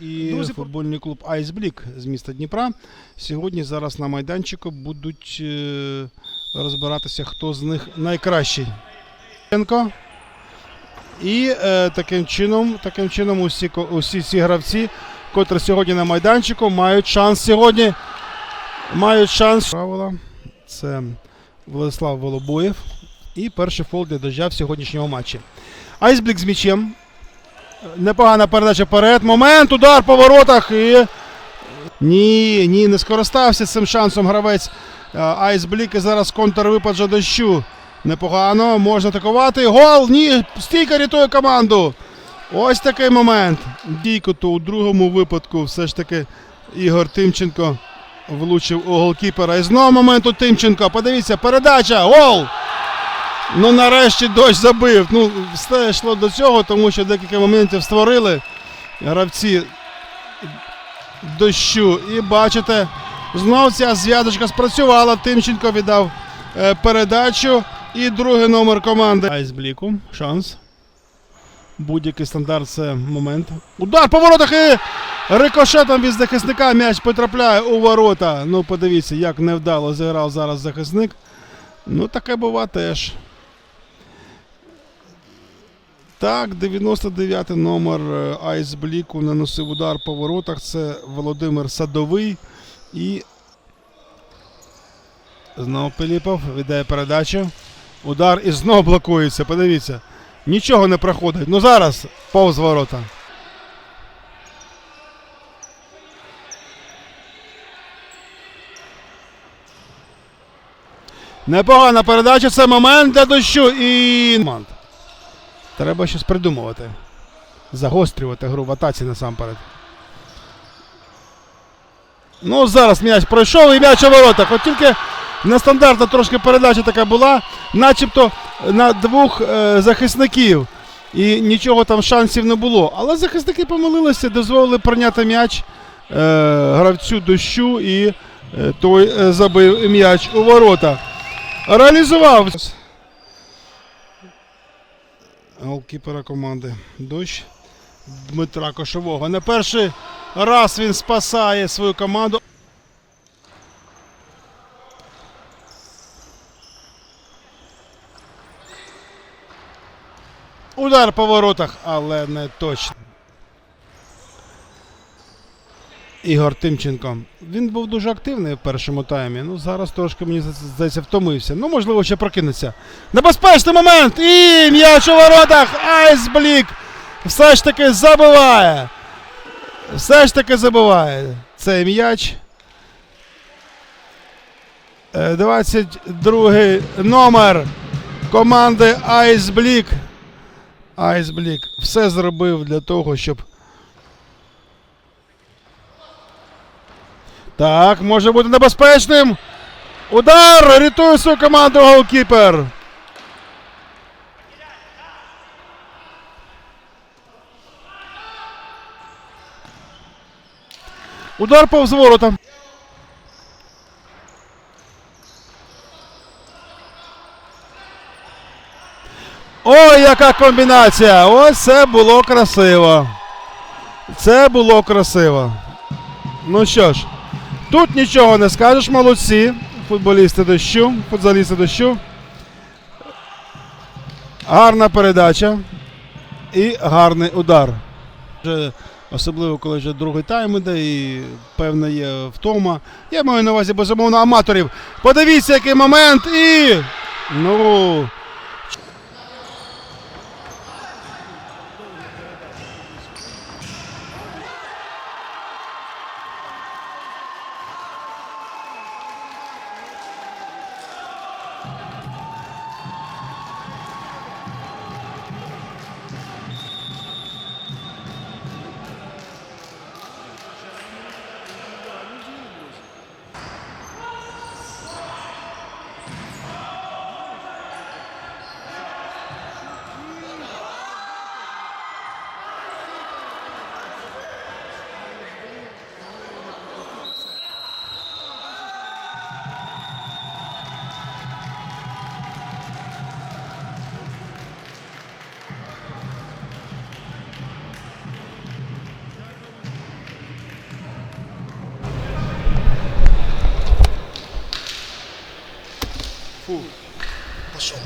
і Друзі, футбольний клуб Айсблік з міста Дніпра. Сьогодні зараз на майданчику будуть е, розбиратися, хто з них найкращий. І е, таким чином, таким чином усі, усі ці гравці, котрі сьогодні на майданчику, мають шанс сьогодні. Мають шанс. Правила. Це Владислав Волобоєв. І перший фол для дождя в сьогоднішньому матчі. Айсблік з м'ячем. Непогана передача вперед. Момент, удар по воротах. І... Ні, ні, не скористався цим шансом гравець е, Айсблік. І зараз контрвипад же дощу. Непогано, можна атакувати. Гол! Ні! Стійка рятує команду. Ось такий момент. Дійко, то у другому випадку все ж таки Ігор Тимченко влучив у голкіпера. І знову момент у Тимченко. Подивіться, передача! Гол! Ну, нарешті дощ забив. Ну, все йшло до цього, тому що декілька моментів створили гравці дощу. І бачите, знов ця зв'язочка спрацювала. Тимченко віддав е, передачу. І другий номер команди. Айсбліку. Шанс. Будь-який стандарт це момент. Удар по воротах і рикошетом від захисника м'яч потрапляє у ворота. Ну, подивіться, як невдало зіграв зараз захисник. Ну, таке бува теж. Так, 99-й номер е, Айсбліку наносив удар по воротах. Це Володимир Садовий. І знову Пиліпов віддає передачу. Удар і знову блокується. Подивіться. Нічого не проходить. Ну зараз повз ворота. Непогана передача. Це момент для дощу і. Треба щось придумувати. Загострювати гру в атаці насамперед. Ну, зараз м'яч пройшов і м'яч у воротах. От тільки нестандартна трошки передача така була, начебто на двох е, захисників. І нічого там шансів не було. Але захисники помилилися, дозволили прийняти м'яч е, гравцю дощу і е, той е, забив м'яч у ворота. Реалізував. Голкіпера команди Дощ Дмитра Кошового. Не перший раз він спасає свою команду. Удар по воротах, але не точно. Ігор Тимченко. Він був дуже активний в першому таймі. Ну зараз трошки мені здається втомився. Ну, можливо, ще прокинеться. Небезпечний момент! І м'яч у воротах! Айсблік! Все ж таки забиває. Все ж таки забиває цей м'яч. Е, 22 номер команди Айсблік. Айсблік все зробив для того, щоб. Так, може бути небезпечним. Удар! Рятує свою команду голкіпер. Удар повз ворота. Ой, яка комбінація! Ось це було красиво. Це було красиво. Ну що ж, тут нічого не скажеш, молодці. Футболісти дощу, футболісти дощу. Гарна передача і гарний удар. Особливо, коли вже другий тайм іде і певна є втома. Я маю на увазі безумовно аматорів. Подивіться, який момент і. Ну. Fu. Başım.